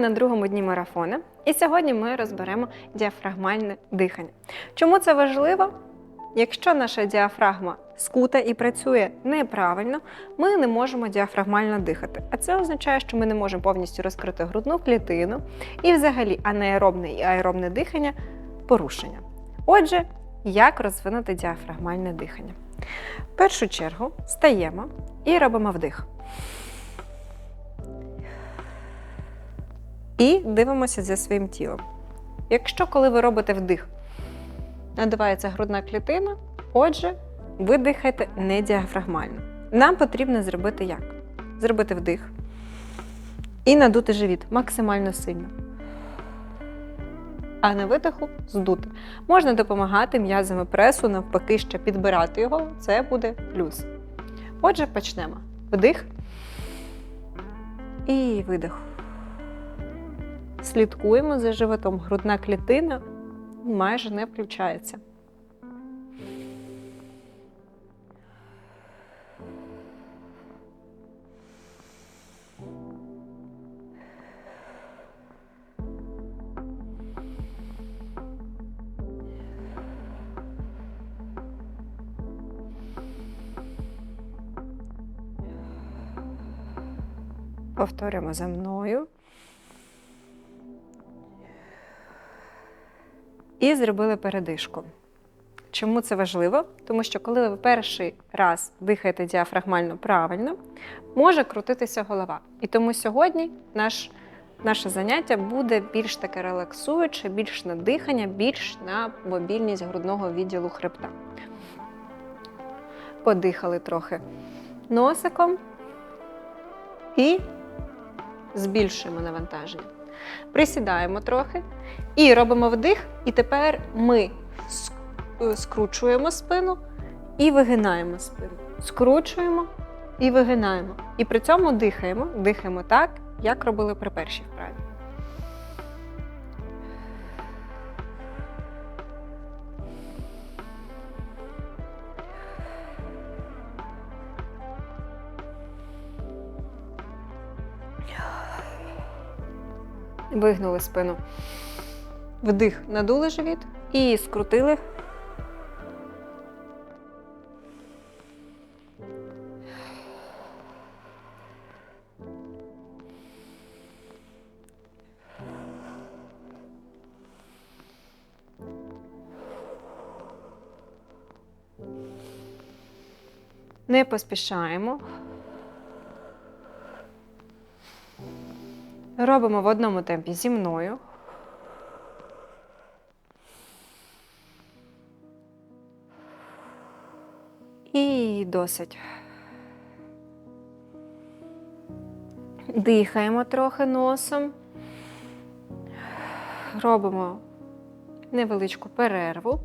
На другому дні марафона. І сьогодні ми розберемо діафрагмальне дихання. Чому це важливо? Якщо наша діафрагма скута і працює неправильно, ми не можемо діафрагмально дихати. А це означає, що ми не можемо повністю розкрити грудну клітину і взагалі анаеробне і аеробне дихання порушення. Отже, як розвинути діафрагмальне дихання? В першу чергу стаємо і робимо вдих. І дивимося за своїм тілом. Якщо коли ви робите вдих, надувається грудна клітина, отже, ви дихаєте не діафрагмально. Нам потрібно зробити як? Зробити вдих і надути живіт максимально сильно. А на видиху здути. Можна допомагати м'язами пресу, навпаки, ще підбирати його, це буде плюс. Отже, почнемо. Вдих і видих. Слідкуємо за животом. Грудна клітина майже не включається. Повторюємо за мною. І зробили передишку. Чому це важливо? Тому що коли ви перший раз дихаєте діафрагмально правильно, може крутитися голова. І тому сьогодні наш, наше заняття буде більш таке релаксуюче, більш на дихання, більш на мобільність грудного відділу хребта. Подихали трохи носиком і збільшуємо навантаження. Присідаємо трохи і робимо вдих. І тепер ми скручуємо спину і вигинаємо спину. Скручуємо і вигинаємо. І при цьому дихаємо. Дихаємо так, як робили при першій вправі. Вигнули спину. Вдих, надули живіт і скрутили. Не поспішаємо. Робимо в одному темпі зі мною. І досить. Дихаємо трохи носом. Робимо невеличку перерву.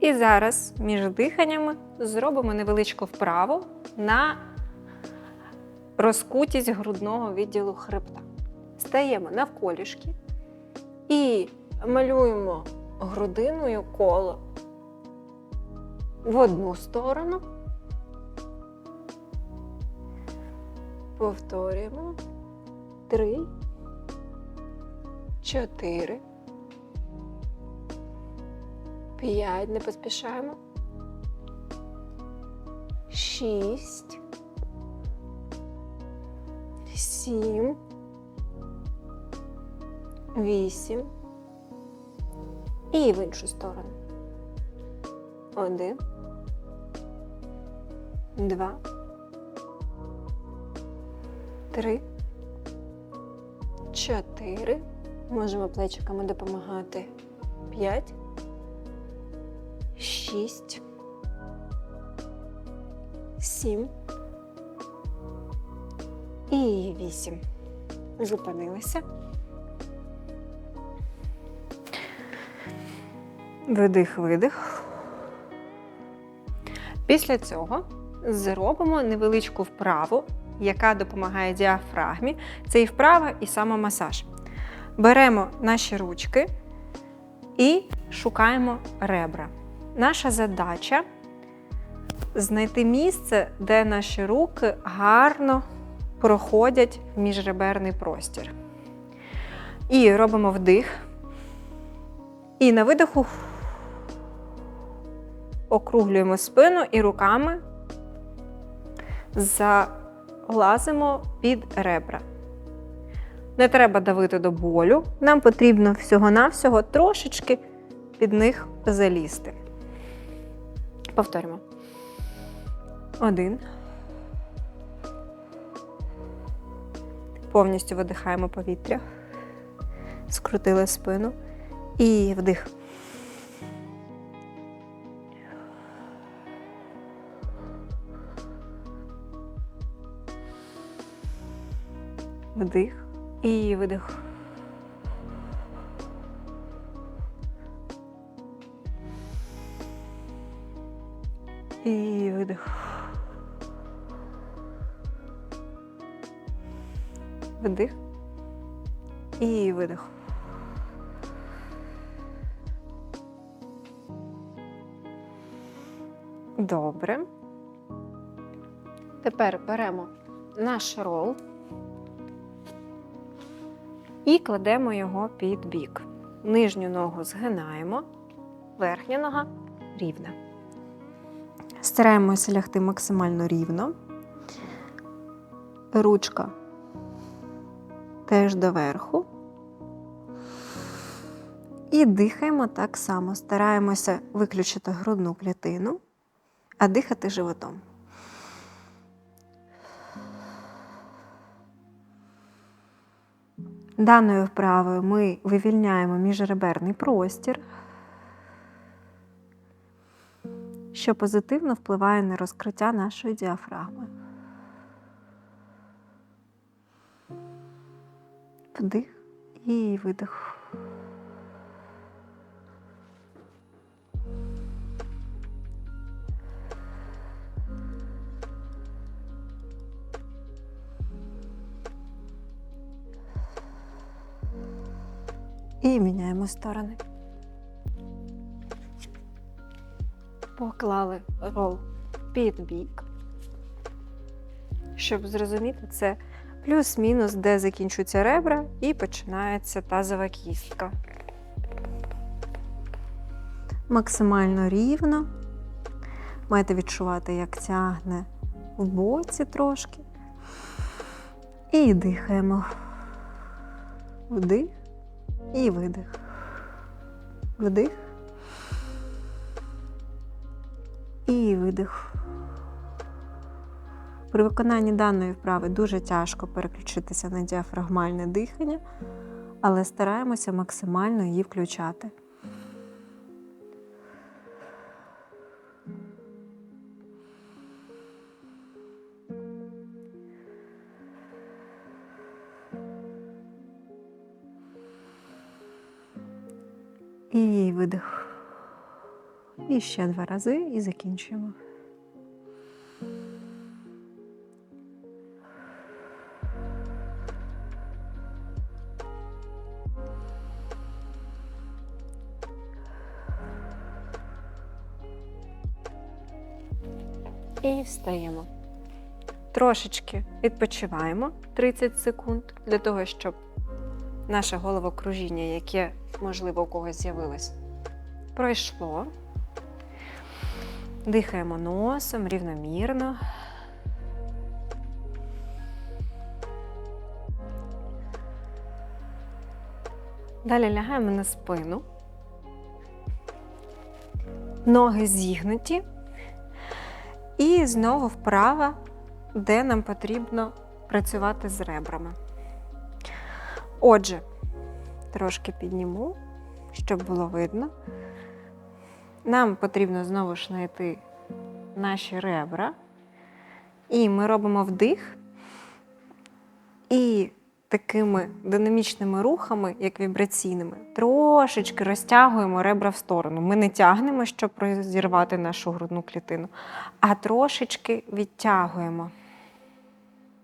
І зараз між диханнями зробимо невеличку вправу на розкутість грудного відділу хребта. Стаємо навколішки і малюємо грудиною коло в одну сторону. Повторюємо. Три, чотири, п'ять, не поспішаємо. Шість сім, вісім. І в іншу сторону. Один. Два. Три. Чотири. Можемо плечиками допомагати. П'ять. Шість. Сім. І вісім. Зупинилися. Видих, видих. Після цього зробимо невеличку вправу, яка допомагає діафрагмі. Це і вправа, і самомасаж. Беремо наші ручки і шукаємо ребра. Наша задача знайти місце, де наші руки гарно проходять міжреберний простір. І робимо вдих. І на видиху округлюємо спину і руками залазимо під ребра. Не треба давити до болю. Нам потрібно всього-навсього трошечки під них залізти. Повторюємо. Один. Повністю видихаємо повітря. Скрутили спину. І вдих. Вдих і видих. І видих. Вдих. І видих. Добре. Тепер беремо наш рол і кладемо його під бік. Нижню ногу згинаємо, верхня нога рівна. Стараємося лягти максимально рівно. Ручка теж доверху. І дихаємо так само. Стараємося виключити грудну клітину, а дихати животом. Даною вправою ми вивільняємо міжреберний простір, що позитивно впливає на розкриття нашої діафрагми. Вдих і видих. І міняємо сторони. Поклали рол під бік. Щоб зрозуміти, це плюс-мінус, де закінчуються ребра, і починається тазова кістка. Максимально рівно. Маєте відчувати, як тягне в боці трошки. І дихаємо. Вдих і видих. Вдих. І видих. При виконанні даної вправи дуже тяжко переключитися на діафрагмальне дихання, але стараємося максимально її включати. І видих. І ще два рази і закінчуємо. І встаємо. Трошечки відпочиваємо 30 секунд для того, щоб наше головокружіння, яке, можливо, у когось з'явилось, пройшло. Дихаємо носом рівномірно. Далі лягаємо на спину. Ноги зігнуті. І знову вправа, де нам потрібно працювати з ребрами. Отже, трошки підніму, щоб було видно. Нам потрібно знову ж знайти наші ребра. І ми робимо вдих. І такими динамічними рухами, як вібраційними, трошечки розтягуємо ребра в сторону. Ми не тягнемо, щоб розірвати нашу грудну клітину, а трошечки відтягуємо.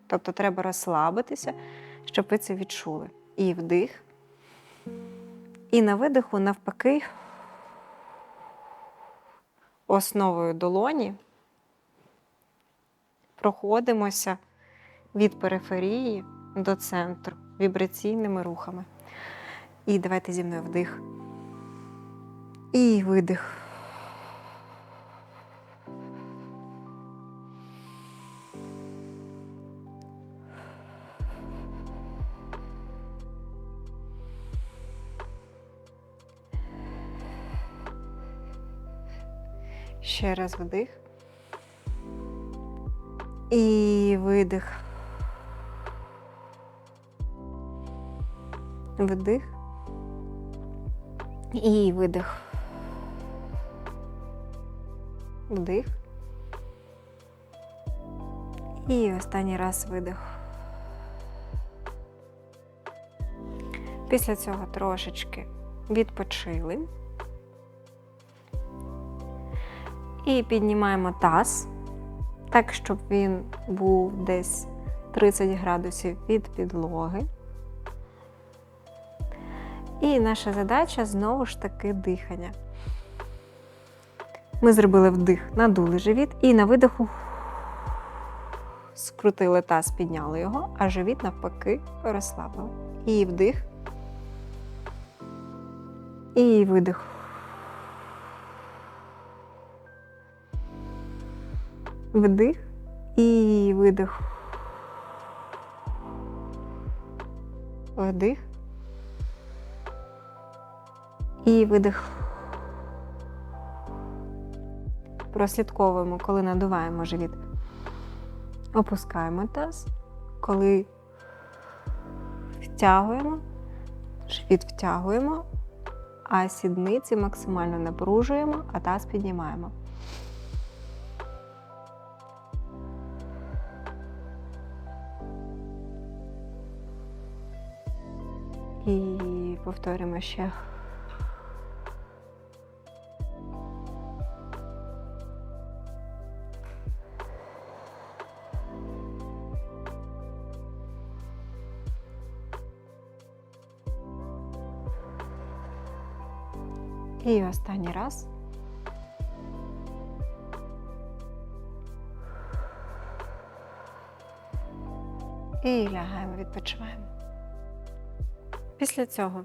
Тобто треба розслабитися, щоб ви це відчули. І вдих. І на видиху, навпаки, основою долоні проходимося від периферії до центру вібраційними рухами. І давайте зі мною вдих. І видих. Ще раз вдих. І видих. Вдих. І видих. Вдих. І останній раз видих. Після цього трошечки відпочили. І піднімаємо таз, так, щоб він був десь 30 градусів від підлоги. І наша задача знову ж таки дихання. Ми зробили вдих, надули живіт і на видиху скрутили таз, підняли його, а живіт навпаки розслабили. І вдих. І видих. Вдих і видих. Вдих. І видих. Прослідковуємо, коли надуваємо живіт. Опускаємо таз. Коли втягуємо, живіт втягуємо, а сідниці максимально напружуємо, а таз піднімаємо. І повторимо ще. І останній раз. І лягаємо, відпочиваємо. Після цього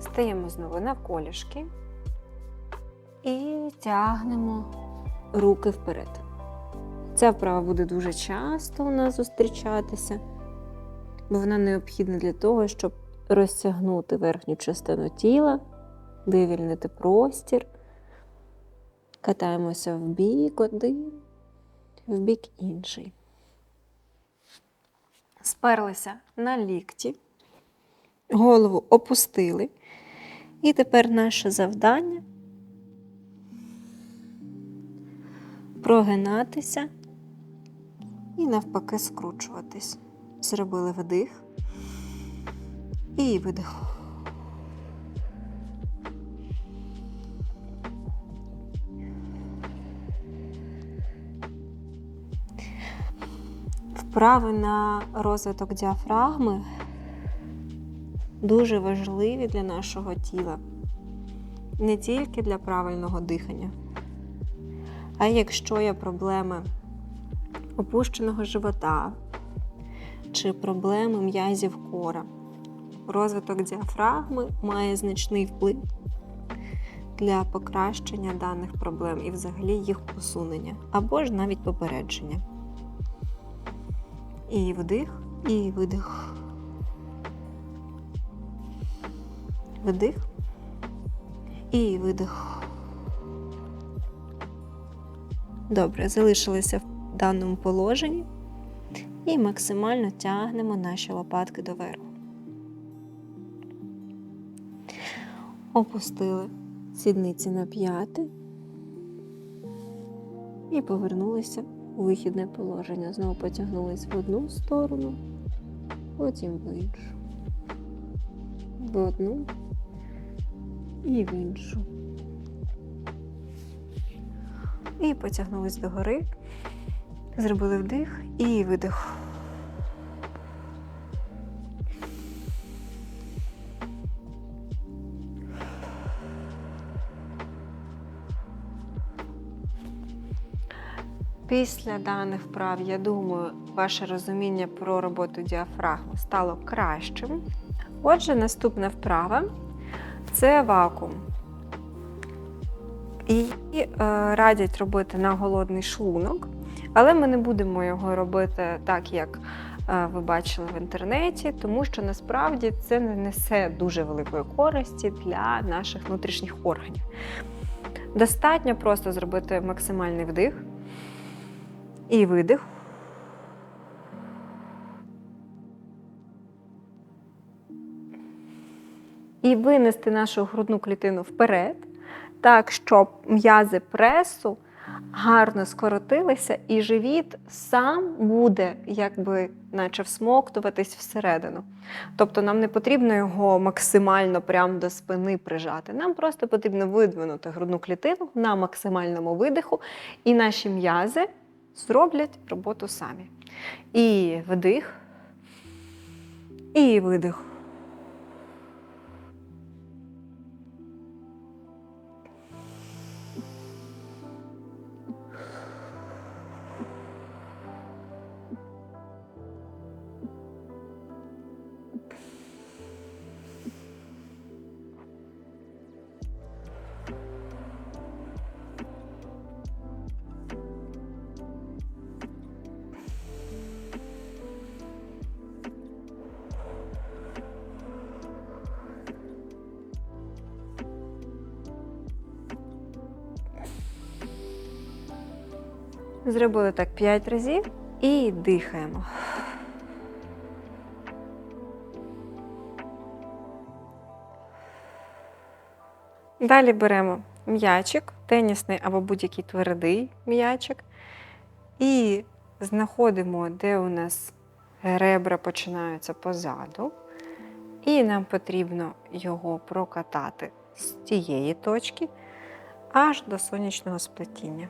стаємо знову навколішки і тягнемо руки вперед. Ця вправа буде дуже часто у нас зустрічатися, бо вона необхідна для того, щоб розтягнути верхню частину тіла, вивільнити простір. Катаємося в бік один, в бік інший. Сперлися на лікті голову опустили. І тепер наше завдання прогинатися і навпаки скручуватись. Зробили вдих і видих. Вправи на розвиток діафрагми дуже важливі для нашого тіла, не тільки для правильного дихання. А якщо є проблеми опущеного живота чи проблеми м'язів кора, розвиток діафрагми має значний вплив для покращення даних проблем і взагалі їх усунення, або ж навіть попередження. І вдих, і видих. Вдих і видих. Добре, залишилися в даному положенні і максимально тягнемо наші лопатки доверху. Опустили сідниці на п'яти і повернулися вихідне положення. Знову потягнулись в одну сторону, потім в іншу. В одну і в іншу. І потягнулись догори, зробили вдих і видих. Після даних вправ, я думаю, ваше розуміння про роботу діафрагми стало кращим. Отже, наступна вправа це вакуум. І е, радять робити на голодний шлунок, але ми не будемо його робити так, як е, ви бачили в інтернеті, тому що насправді це не несе дуже великої користі для наших внутрішніх органів. Достатньо просто зробити максимальний вдих і видих. І винести нашу грудну клітину вперед, так, щоб м'язи пресу гарно скоротилися, і живіт сам буде, якби, наче всмоктуватись всередину. Тобто нам не потрібно його максимально прямо до спини прижати. Нам просто потрібно видвинути грудну клітину на максимальному видиху, і наші м'язи зроблять роботу самі. І вдих, і видих. Зробили так 5 разів і дихаємо. Далі беремо м'ячик, тенісний або будь-який твердий м'ячик, і знаходимо, де у нас ребра починаються позаду. І нам потрібно його прокатати з тієї точки аж до сонячного сплетіння.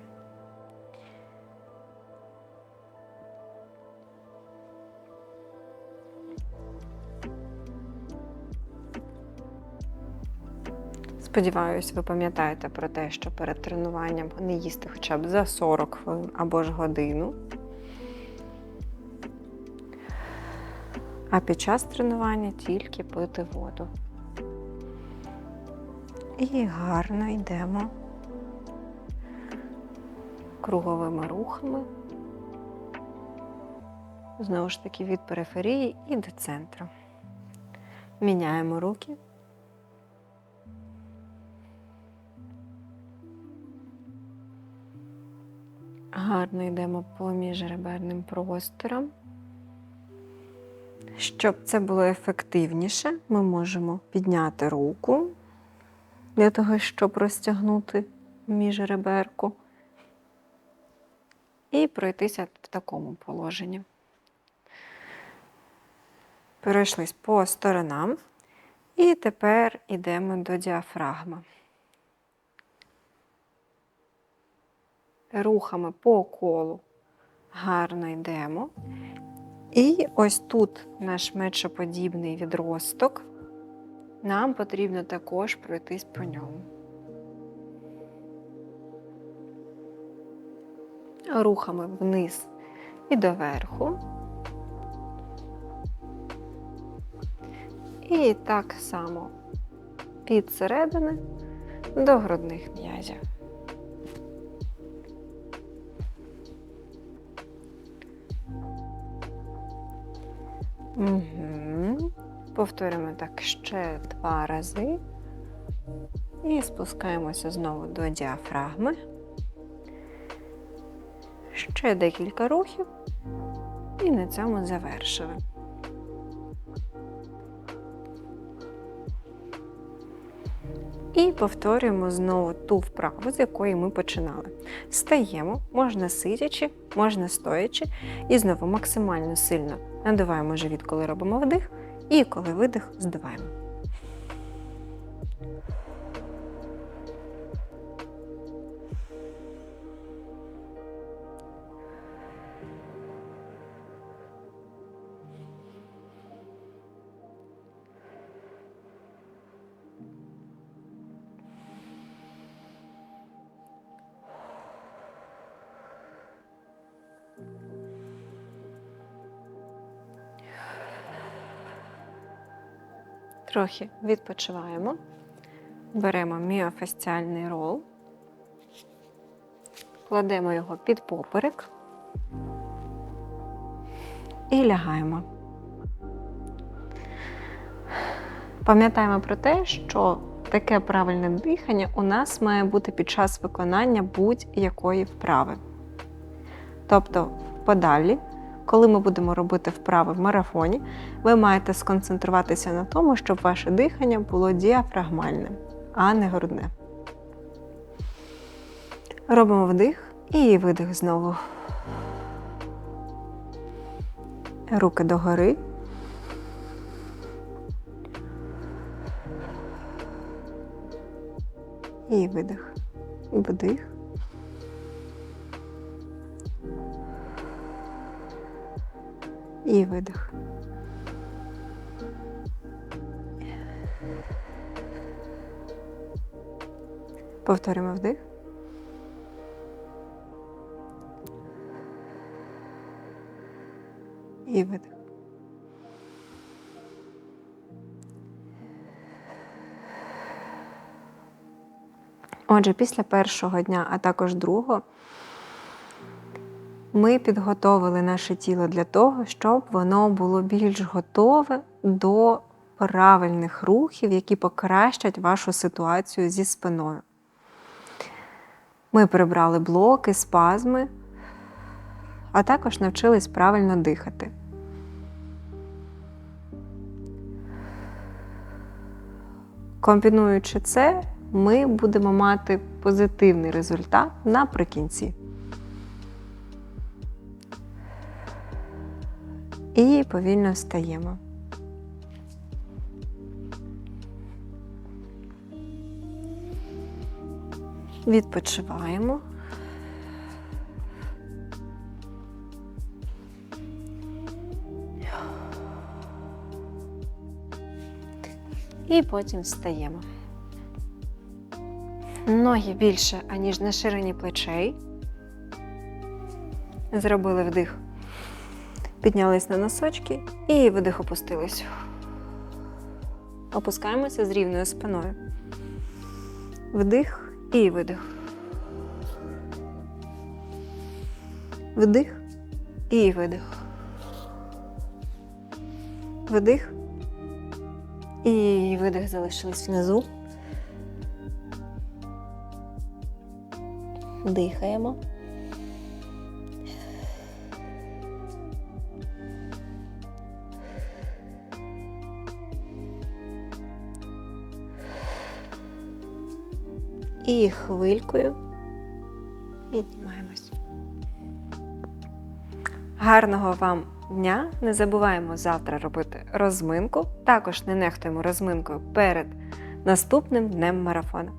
Сподіваюсь, ви пам'ятаєте про те, що перед тренуванням не їсти хоча б за 40 хвилин або ж годину. А під час тренування тільки пити воду. І гарно йдемо круговими рухами. Знову ж таки, від периферії і до центру. Міняємо руки. Гарно йдемо по міжреберним просторам. Щоб це було ефективніше, ми можемо підняти руку для того, щоб розтягнути міжреберку, і пройтися в такому положенні. Перейшлись по сторонам, і тепер йдемо до діафрагми. Рухами по колу гарно йдемо. І ось тут наш мечоподібний відросток. Нам потрібно також пройтись по ньому. Рухами вниз і доверху. І так само під середини до грудних м'язів. Угу. Повторюємо так ще два рази. І спускаємося знову до діафрагми. Ще декілька рухів. І на цьому завершили. І повторюємо знову ту вправу, з якої ми починали. Стаємо, можна сидячи, можна стоячи, і знову максимально сильно надуваємо живіт, коли робимо вдих, і коли видих, здуваємо. Трохи відпочиваємо. Беремо міофасціальний рол, кладемо його під поперек і лягаємо. Пам'ятаємо про те, що таке правильне дихання у нас має бути під час виконання будь-якої вправи. Тобто, подалі, коли ми будемо робити вправи в марафоні, ви маєте сконцентруватися на тому, щоб ваше дихання було діафрагмальним, а не грудне. Робимо вдих і видих знову. Руки догори. І видих. Вдих. І видих. Повторюємо вдих. І видих. Отже, після першого дня, а також другого, ми підготовили наше тіло для того, щоб воно було більш готове до правильних рухів, які покращать вашу ситуацію зі спиною. Ми прибрали блоки, спазми, а також навчились правильно дихати. Комбінуючи це, ми будемо мати позитивний результат наприкінці. І повільно встаємо. Відпочиваємо. І потім встаємо. Ноги більше, аніж на ширині плечей. Зробили вдих. Піднялись на носочки і видих опустились. Опускаємося з рівною спиною. Вдих і видих. Вдих і видих. Вдих. І видих залишились внизу. Дихаємо. І хвилькою піднімаємось. Гарного вам дня! Не забуваємо завтра робити розминку. Також не нехтуємо розминкою перед наступним днем марафону.